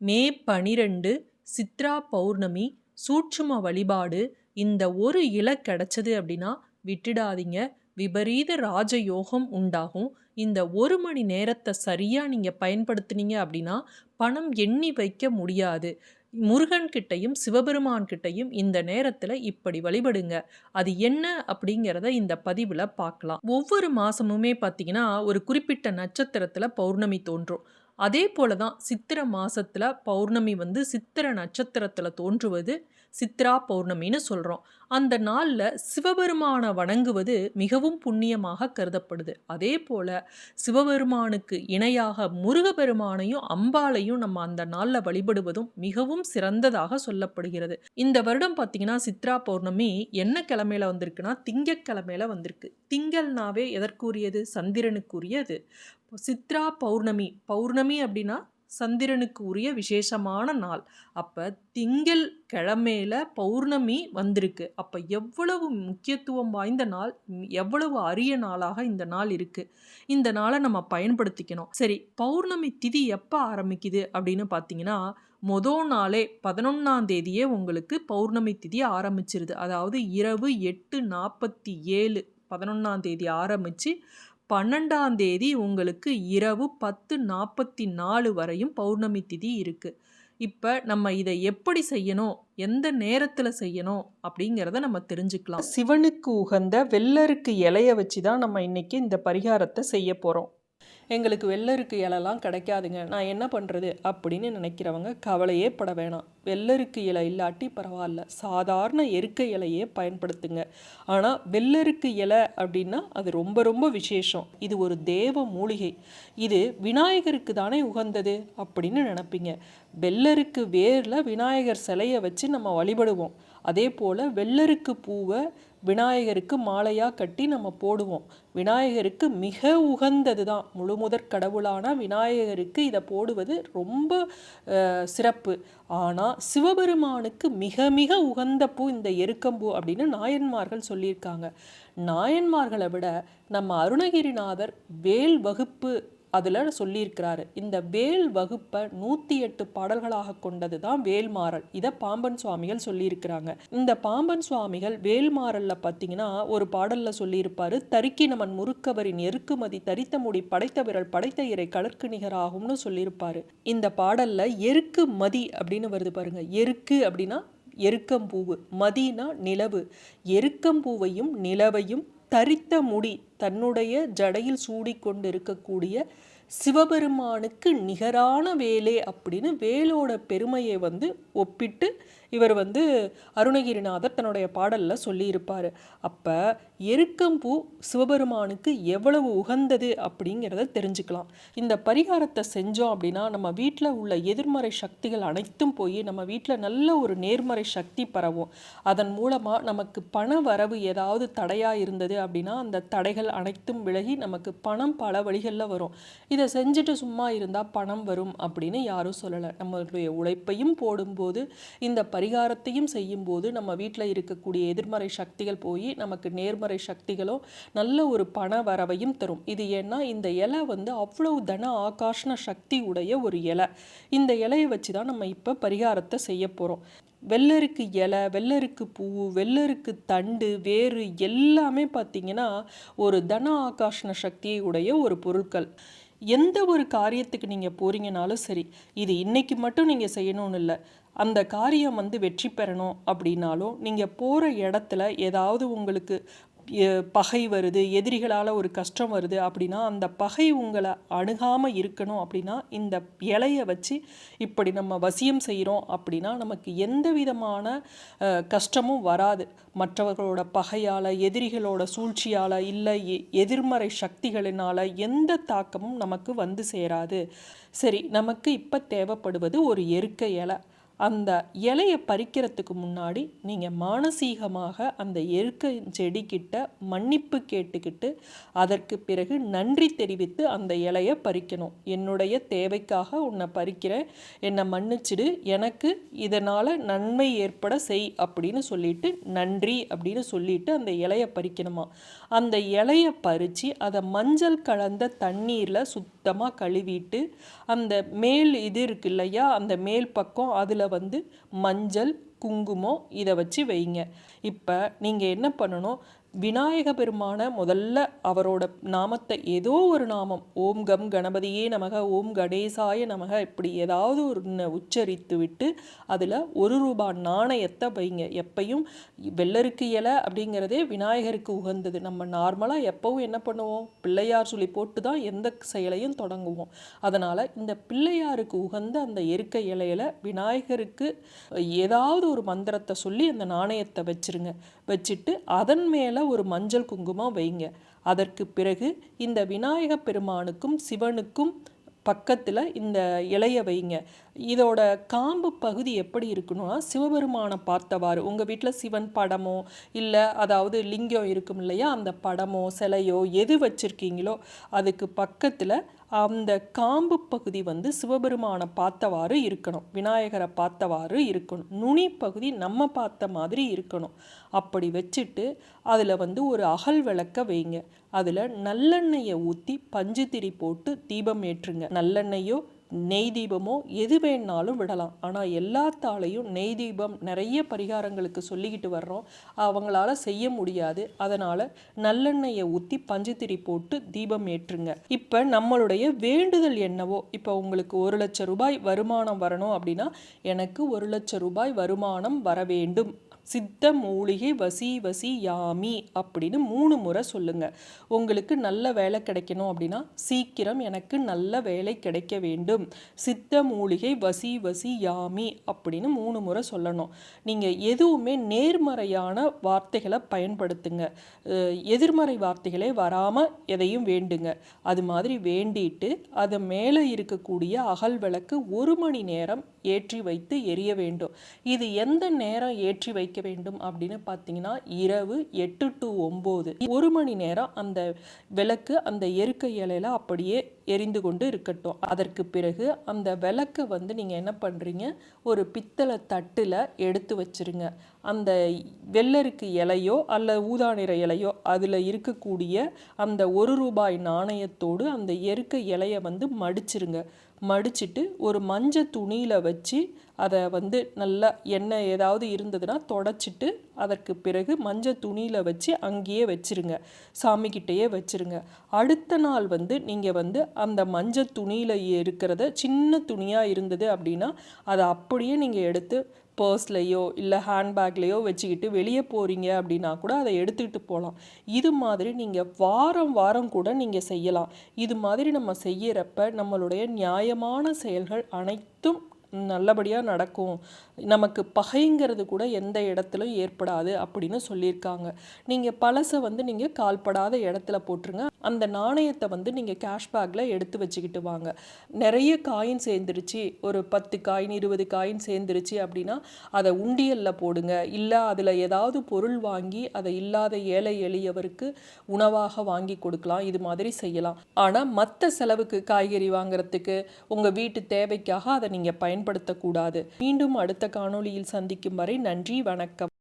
மே பனிரெண்டு சித்ரா பௌர்ணமி சூட்சும வழிபாடு இந்த ஒரு இலை கிடச்சது அப்படின்னா விட்டுடாதீங்க. விபரீத ராஜயோகம் உண்டாகும். இந்த ஒரு மணி நேரத்தை சரியாக நீங்கள் பயன்படுத்துனீங்க அப்படின்னா பணம் எண்ணி வைக்க முடியாது. முருகன்கிட்டையும் சிவபெருமான்கிட்டையும் சிவபெருமான் இந்த நேரத்தில் இப்படி வழிபடுங்க. அது என்ன அப்படிங்கிறத இந்த பதிவில் பார்க்கலாம். ஒவ்வொரு மாதமுமே பார்த்தீங்கன்னா ஒரு குறிப்பிட்ட நட்சத்திரத்தில் பௌர்ணமி தோன்றும். அதே போல தான் சித்திரை மாதத்தில் பௌர்ணமி வந்து சித்திர நட்சத்திரத்தில் தோன்றுவது சித்ரா பௌர்ணமின்னு சொல்கிறோம் அந்த நாளில் சிவபெருமானை வணங்குவது மிகவும் புண்ணியமாக கருதப்படுது. அதே போல் சிவபெருமானுக்கு இணையாக முருகபெருமானையும் அம்பாளையும் நம்ம அந்த நாளில் வழிபடுவதும் மிகவும் சிறந்ததாக சொல்லப்படுகிறது. இந்த வருடம் பார்த்திங்கன்னா சித்ரா பௌர்ணமி என்ன கிழமையில வந்திருக்குன்னா திங்கக்கிழமையில் வந்திருக்கு. திங்கள்னாவே எதற்குரியது? சந்திரனுக்குரியது. சித்ரா பௌர்ணமி. பௌர்ணமி அப்படின்னா சந்திரனுக்கு உரிய விசேஷமான நாள். அப்போ திங்கள் கிழமையில பௌர்ணமி வந்திருக்கு. அப்போ எவ்வளவு முக்கியத்துவம் வாய்ந்த நாள் எவ்வளவு அரிய நாளாக இந்த நாள் இருக்குது இந்த நாளை நம்ம பயன்படுத்திக்கணும். சரி பௌர்ணமி திதி எப்போ ஆரம்பிக்குது அப்படின்னு பார்த்தீங்கன்னா மொதல் நாளே பதினொன்றாம் தேதியே உங்களுக்கு பௌர்ணமி திதி ஆரம்பிச்சிருது. அதாவது இரவு எட்டு நாற்பத்தி ஏழு பதினொன்றாம் தேதி ஆரம்பித்து பன்னெண்டாம் தேதி உங்களுக்கு இரவு பத்து நாற்பத்தி நாலு வரையும் பௌர்ணமி திதி இருக்குது இப்போ நம்ம இதை எப்படி செய்யணும்? எந்த நேரத்தில் செய்யணும்? அப்படிங்கிறத நம்ம தெரிஞ்சுக்கலாம். சிவனுக்கு உகந்த வெள்ளருக்கு இலைய வச்சு தான் நம்ம இன்றைக்கி இந்த பரிகாரத்தை செய்ய போகிறோம் எங்களுக்கு வெள்ளருக்கு இலைலாம் கிடைக்காதுங்க. நான் என்ன பண்ணுறது அப்படின்னு நினைக்கிறவங்க கவலையே பட வேணாம். வெள்ளருக்கு இலை இல்லாட்டி பரவாயில்ல. சாதாரண எருக்க இலையே பயன்படுத்துங்க. ஆனால் வெள்ளருக்கு இலை அப்படின்னா அது ரொம்ப ரொம்ப விசேஷம். இது ஒரு தேவ மூலிகை. இது விநாயகருக்கு தானே உகந்தது அப்படின்னு நினப்பீங்க. வெள்ளருக்கு வேரில் விநாயகர் சிலையை வச்சு நம்ம வழிபடுவோம். அதே போல் வெள்ளருக்கு பூவை விநாயகருக்கு மாலையாக கட்டி நம்ம போடுவோம். விநாயகருக்கு மிக உகந்தது தான் முழு முதற் கடவுளான விநாயகருக்கு இதை போடுவது ரொம்ப சிறப்பு. ஆனால் சிவபெருமானுக்கு மிக மிக உகந்த பூ இந்த எருக்கம்பூ அப்படின்னு நாயன்மார்கள் சொல்லியிருக்காங்க. நாயன்மார்களை விட நம்ம அருணகிரிநாதர் வேல் வகுப்பு அதில் சொல்லியிருக்கிறாரு. இந்த வேல் வகுப்பை நூற்றி எட்டு பாடல்களாக கொண்டது தான் வேல்மாறல். இதை பாம்பன் சுவாமிகள் சொல்லியிருக்கிறாங்க. இந்த பாம்பன் சுவாமிகள் வேல்மாறலில் பார்த்தீங்கன்னா ஒரு பாடலில் சொல்லியிருப்பார் தரிக்கினமன் முறுக்கவரின் எருக்குமதி தரித்த முடி படைத்த விரல் படைத்த இறை கலர்க்கு நிகராகும்னு சொல்லியிருப்பாரு. இந்த பாடலில் எருக்கு மதி அப்படின்னு வருது பாருங்க. எருக்கு அப்படின்னா எருக்கம்பூவு மதினா நிலவு. எருக்கம்பூவையும் நிலவையும் தரித்த முடி தன்னுடைய ஜடையில் சூடிக்கொண்டு இருக்கக்கூடிய சிவபெருமானுக்கு நிகரான வேலே அப்படின்னு வேலோட பெருமையை வந்து ஒப்பிட்டு இவர் வந்து அருணகிரிநாதர் தன்னுடைய பாடலில் சொல்லியிருப்பார். அப்போ எருக்கம்பூ சிவபெருமானுக்கு எவ்வளவு உகந்தது அப்படிங்கிறத தெரிஞ்சுக்கலாம். இந்த பரிகாரத்தை செஞ்சோம் அப்படின்னா நம்ம வீட்டில் உள்ள எதிர்மறை சக்திகள் அனைத்தும் போய் நம்ம வீட்டில் நல்ல ஒரு நேர்மறை சக்தி பரவும். அதன் மூலமாக நமக்கு பண வரவு ஏதாவது தடையாக இருந்தது அப்படின்னா அந்த தடைகள் அனைத்தும் விலகி நமக்கு பணம் பல வழிகளில் வரும். இதை செஞ்சுட்டு சும்மா இருந்தால் பணம் வரும் அப்படின்னு யாரும் சொல்லலை. நம்மளுடைய உழைப்பையும் போடும்போது இந்த பரிகாரத்தையும் செய்யும்போது நம்ம வீட்டில் இருக்கக்கூடிய எதிர்மறை சக்திகள் போய் நமக்கு நேர்மறை சக்திகளும் நல்ல ஒரு பண வரவையும் தரும். இது ஏன்னா இந்த இலை வந்து அவ்வளவு தன ஆகாஷ்ண சக்தி உடைய ஒரு இலை. இந்த இலையை வச்சு தான் நம்ம இப்போ பரிகாரத்தை செய்ய போகிறோம் வெள்ளருக்கு இலை வெள்ளருக்கு பூ வெள்ளருக்கு தண்டு வேறு எல்லாமே பார்த்திங்கன்னா ஒரு தன ஆகாஷ்ண சக்தியை உடைய ஒரு பொருட்கள். எந்த ஒரு காரியத்துக்கு நீங்கள் போகிறீங்கனாலும் சரி இது இன்னைக்கு மட்டும் நீங்கள் செய்யணும்னு இல்லை. அந்த காரியம் வந்து வெற்றி பெறணும் அப்படின்னாலும் நீங்கள் போகிற இடத்துல ஏதாவது உங்களுக்கு பகை வருது எதிரிகளால் ஒரு கஷ்டம் வருது அப்படின்னா அந்த பகை உங்களை அணுகாமல் இருக்கணும் அப்படின்னா இந்த இலையை வச்சு இப்படி நம்ம வசியம் செய்கிறோம் அப்படின்னா நமக்கு எந்த விதமான கஷ்டமும் வராது. மற்றவர்களோட பகையால் எதிரிகளோட சூழ்ச்சியால் இல்லை எதிர்மறை சக்திகளினால் எந்த தாக்கமும் நமக்கு வந்து சேராது. சரி நமக்கு இப்போ தேவைப்படுவது ஒரு எருக்க இலை. அந்த இலையை பறிக்கிறதுக்கு முன்னாடி நீங்கள் மானசீகமாக அந்த எருக்க செடிக்கிட்ட மன்னிப்பு கேட்டுக்கிட்டு அதற்கு பிறகு நன்றி தெரிவித்து அந்த இலையை பறிக்கணும். என்னுடைய தேவைக்காக உன்னை பறிக்கிறேன். என்னை மன்னிச்சிடு. எனக்கு இதனால் நன்மை ஏற்பட செய் அப்படின்னு சொல்லிட்டு நன்றி அப்படின்னு சொல்லிட்டு அந்த இலையை பறிக்கணுமா? அந்த இலையை பறித்து அதை மஞ்சள் கலந்த தண்ணீரில் சுத்த சுத்தமாக கழுவிட்டு அந்த மேல் இது இருக்கு இல்லையா அந்த மேல் பக்கம் அதில் வந்து மஞ்சள் குங்குமம் இதை வச்சு வைங்க. இப்போ நீங்கள் என்ன பண்ணணும் விநாயக பெருமான முதல்ல அவரோட நாமத்தை ஏதோ ஒரு நாமம் ஓம் கம் கணபதியே நமக ஓம் கணேசாய நமக இப்படி ஏதாவது ஒரு ந- உச்சரித்து விட்டு அதில் ஒரு ரூபாய் நாணயத்தை வைங்க. எப்பையும் வெள்ளருக்கு இலை அப்படிங்கிறதே விநாயகருக்கு உகந்தது. நம்ம நார்மலாக எப்பவும் என்ன பண்ணுவோம்? பிள்ளையார் சொல்லி போட்டு தான் எந்த செயலையும் தொடங்குவோம். அதனால் இந்த பிள்ளையாருக்கு உகந்த அந்த எருக்க இலையில விநாயகருக்கு ஏதாவது ஒரு மந்திரத்தை சொல்லி அந்த நாணயத்தை வச்சிருங்க. வச்சுட்டு அதன் மேலே ஒரு மஞ்சள் குங்குமம் வைங்க. அதற்கு பிறகு இந்த விநாயக பெருமானுக்கும் சிவனுக்கும் பக்கத்தில் இந்த இலைய வைங்க. இதோட காம்பு பகுதி எப்படி இருக்கணும்னா சிவபெருமானை பார்த்தவாறு. உங்கள் வீட்டில் சிவன் படமோ இல்லை அதாவது லிங்கம் இருக்கும் இல்லையா அந்த படமோ சிலையோ எது வச்சுருக்கீங்களோ அதுக்கு பக்கத்தில் அந்த காம்பு பகுதி வந்து சிவபெருமானை பார்த்தவாறு இருக்கணும் விநாயகரை பார்த்தவாறு இருக்கணும் நுனி பகுதி நம்ம பார்த்த மாதிரி இருக்கணும். அப்படி வச்சுட்டு அதில் வந்து ஒரு அகல் விளக்க வைங்க. அதில் நல்லெண்ணெயை ஊற்றி பஞ்சுத்திரி போட்டு தீபம் ஏற்றுங்க. நல்லெண்ணெயோ நெய் தீபமோ எது வேணாலும் விடலாம். ஆனால் எல்லாத்தாலையும் நெய் தீபம் நிறைய பரிகாரங்களுக்கு சொல்லிக்கிட்டு வர்றோம். அவங்களால செய்ய முடியாது. அதனால் நல்லெண்ணெயை ஊற்றி பஞ்சுத்திரி போட்டு தீபம் ஏற்றுங்க. இப்போ நம்மளுடைய வேண்டுதல் என்னவோ இப்போ உங்களுக்கு ஒரு லட்சம் ரூபாய் வருமானம் வரணும் அப்படின்னா எனக்கு ஒரு லட்சம் ரூபாய் வருமானம் வர வேண்டும். சித்த மூலிகை வசி வசி யாமி அப்படின்னு மூணு முறை சொல்லுங்க. உங்களுக்கு நல்ல வேலை கிடைக்கணும் அப்படின்னா சீக்கிரம் எனக்கு நல்ல வேலை கிடைக்க வேண்டும். சித்த மூலிகை வசி வசி யாமி அப்படின்னு மூணு முறை சொல்லணும். நீங்கள் எதுவுமே நேர்மறையான வார்த்தைகளை பயன்படுத்துங்க. எதிர்மறை வார்த்தைகளே வராமல் எதையும் வேண்டுங்க. அது மாதிரி வேண்டிட்டு அது மேலே இருக்கக்கூடிய அகல் விளக்கு ஒரு மணி நேரம் ஏற்றி வைத்து எரிய வேண்டும். இது எந்த நேரம் ஏற்றி வைக்க வேண்டும் அப்படின்னு பார்த்தீங்கன்னா இரவு எட்டு டு ஒம்பது. ஒரு மணி நேரம் அந்த விளக்கு அந்த எருக்க இலையில அப்படியே எரிந்து கொண்டு இருக்கட்டும். அதற்கு பிறகு அந்த விளக்கை வந்து நீங்கள் என்ன பண்ணுறீங்க ஒரு பித்தளை தட்டில் எடுத்து வச்சிருங்க. அந்த வெள்ளருக்கு இலையோ அல்ல ஊதா நிற இலையோ அதில் இருக்கக்கூடிய அந்த ஒரு ரூபாய் நாணயத்தோடு அந்த எருக்க இலையை வந்து மடிச்சிருங்க. மடிச்சிட்டு ஒரு மஞ்சள் துணியில் வச்சு அதை வந்து நல்லா எண்ணெய் ஏதாவது இருந்ததுன்னா தொடச்சிட்டு அதற்கு பிறகு மஞ்சள் துணியில் வச்சு அங்கேயே வச்சுருங்க. சாமிக்கிட்டேயே வச்சுருங்க. அடுத்த நாள் வந்து நீங்கள் வந்து அந்த மஞ்சள் துணியில் இருக்கிறத சின்ன துணியாக இருந்தது அப்படின்னா அதை அப்படியே நீங்கள் எடுத்து பர்ஸ்லையோ இல்லை ஹேண்ட்பேக்லேயோ வச்சுக்கிட்டு வெளியே போகிறீங்க அப்படின்னா கூட அதை எடுத்துக்கிட்டு போகலாம் இது மாதிரி நீங்கள் வாரம் வாரம் கூட நீங்கள் செய்யலாம். இது மாதிரி நம்ம செய்யறப்ப நம்மளுடைய நியாயமான செயல்கள் அனைத்தும் நல்லபடியாக நடக்கும். நமக்கு பகைங்கிறது கூட எந்த இடத்துலையும் ஏற்படாது அப்படின்னு சொல்லியிருக்காங்க. நீங்கள் பழசை வந்து நீங்கள் கால்படாத இடத்துல போட்டுருங்க. அந்த நாணயத்தை வந்து நீங்கள் கேஷ்பேக்கில் எடுத்து வச்சுக்கிட்டு வாங்க. நிறைய காயின் சேர்ந்துருச்சு. ஒரு பத்து காயின் இருபது காயின் சேர்ந்துருச்சு அப்படின்னா அதை உண்டியலில் போடுங்க. இல்லை அதில் ஏதாவது பொருள் வாங்கி அதை இல்லாத ஏழை எளியவருக்கு உணவாக வாங்கி கொடுக்கலாம். இது மாதிரி செய்யலாம். ஆனால் மற்ற செலவுக்கு காய்கறி வாங்குறதுக்கு உங்கள் வீட்டு தேவைக்காக அதை நீங்கள் பயன்படுத்தக்கூடாது. மீண்டும் அடுத்த அடுத்த காணொளியில் சந்திக்கும் வரை நன்றி வணக்கம்.